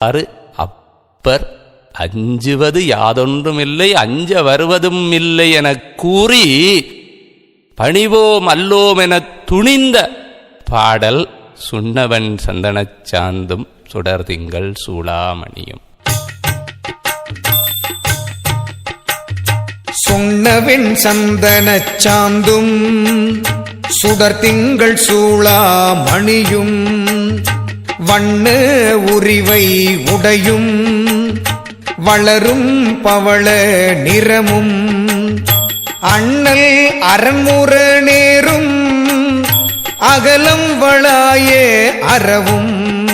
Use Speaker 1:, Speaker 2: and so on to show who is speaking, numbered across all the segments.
Speaker 1: ஆறு அப்பர் அஞ்சுவது யாதொன்றுமில்லை அஞ்ச வருவதும் இல்லை எனக் கூறி பணிவோம் அல்லோம் எனத் துணிந்த பாடல் சுண்ணவன் சந்தனச் சாந்தும் சுடர்திங்கள் சூளாமணியும்.
Speaker 2: சுண்ணவின் சந்தனச் சாந்தும் சுடர் திங்கள் வண்ண உரிவை உடையும் வளரும் பவள நிறமும். அண்ணல் அரண்முற நேரும் அகலம் வளாய அறவும்.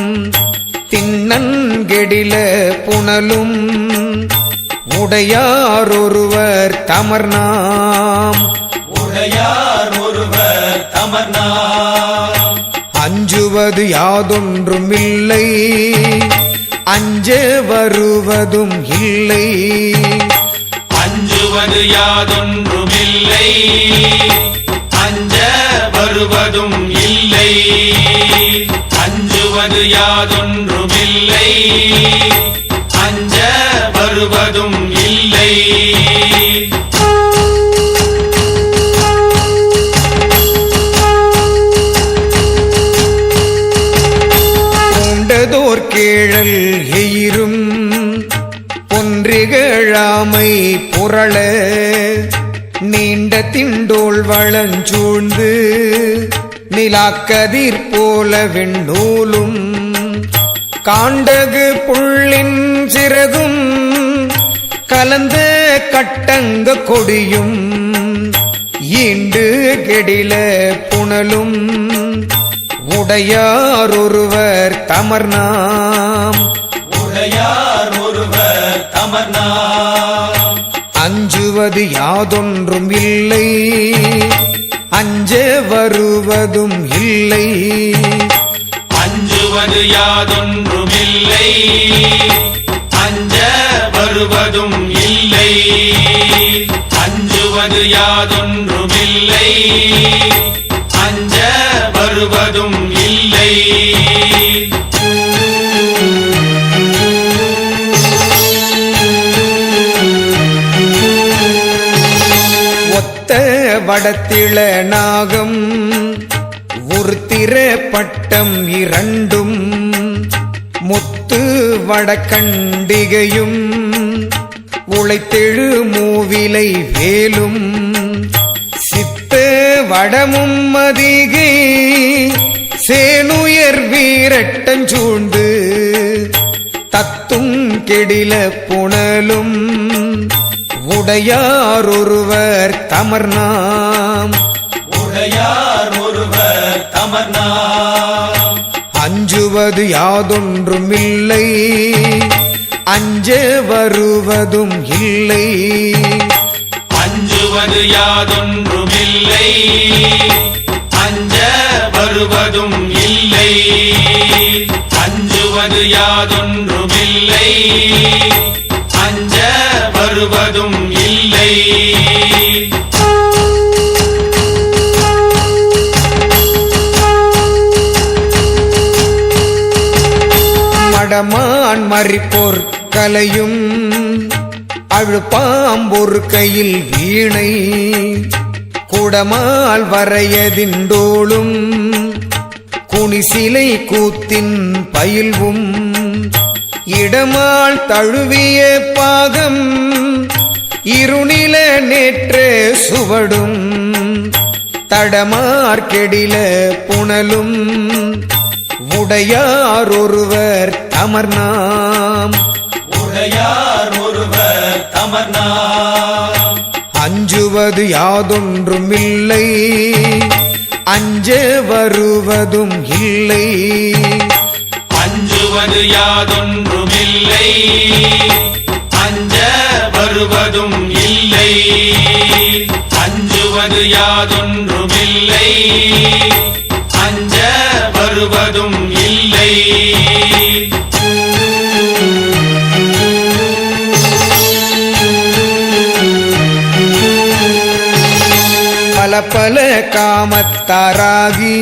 Speaker 2: தின்னங்கெடில புனலும் உடையார் ஒருவர் தமர்நாம்.
Speaker 3: உடையார் ஒருவர் தமர்நாம்.
Speaker 2: அஞ்சுவது யாதொன்றும் இல்லை. அஞ்ச வருவதும் இல்லை.
Speaker 3: அஞ்சுவது யாதொன்றும் இல்லை. அஞ்ச வருவதும் இல்லை. அஞ்சுவது யாதொன்றும் இல்லை. அஞ்ச வருவதும் இல்லை.
Speaker 2: ஏழாமை புரள நீண்ட திண்டோள் வளஞ்சூழ்ந்து நிலாக்கதிர் போல விண்ணூலும் காண்டகு புள்ளின் சிறகும் கலந்த கட்டங்க கொடியும் ஈண்டு கெடில புனலும் உடையார் ஒருவர் தமர்நாம்
Speaker 3: உடையார் ஒருவர் தமர்நாம்
Speaker 2: அஞ்சுவது யாதொன்றும் இல்லை அஞ்ச வருவதும் இல்லை.
Speaker 3: அஞ்சுவது யாதொன்றுமில்லை அஞ்ச வருவதும் இல்லை. அஞ்சுவது யாதொன்றுமில்லை
Speaker 2: வடத்திள நாகம் உருத்திர பட்டம் இரண்டும் முத்து வடக்கண்டிகையும் உழைத்தெழு மூவிலை வேலும் சித்த வடமும் மதிகை சேனுயர் வீரட்டஞ்சூண்டு தத்தும் கெடில புனலும் உடையாரொருவர் தமர்நாம்.
Speaker 3: உடையார் ஒருவர் தமர்நாம்.
Speaker 2: அஞ்சுவது யாதொன்றுமில்லை அஞ்ச வருவதும் இல்லை.
Speaker 3: அஞ்சுவது யாதொன்றுமில்லை அஞ்ச வருவதும் இல்லை. அஞ்சுவது யாதொன்றுமில்லை அஞ்ச வருவதும் இல்லை.
Speaker 2: அடமான் மறிப்போர் கலையும் அழுப்பாம்பொரு கையில் வீணை குடமால் வரையதிண்டோளும் குனிசிலை கூத்தின் பயில்வும் இடமால் தழுவிய பாகம் இருநில நேற்று சுவடும் தடமார்கெடில புனலும் உடையாரொருவர் தமர்நாம்.
Speaker 3: உடையார் ஒருவர் தமர்நாம்.
Speaker 2: அஞ்சுவது யாதொன்றுமில்லை அஞ்ச வருவதும் இல்லை.
Speaker 3: அஞ்சுவது யாதொன்றுமில்லை அஞ்ச வருவதும் இல்லை. அஞ்சுவது யாதொன்றுமில்லை அஞ்ச
Speaker 2: பல பல காமத்தாராகி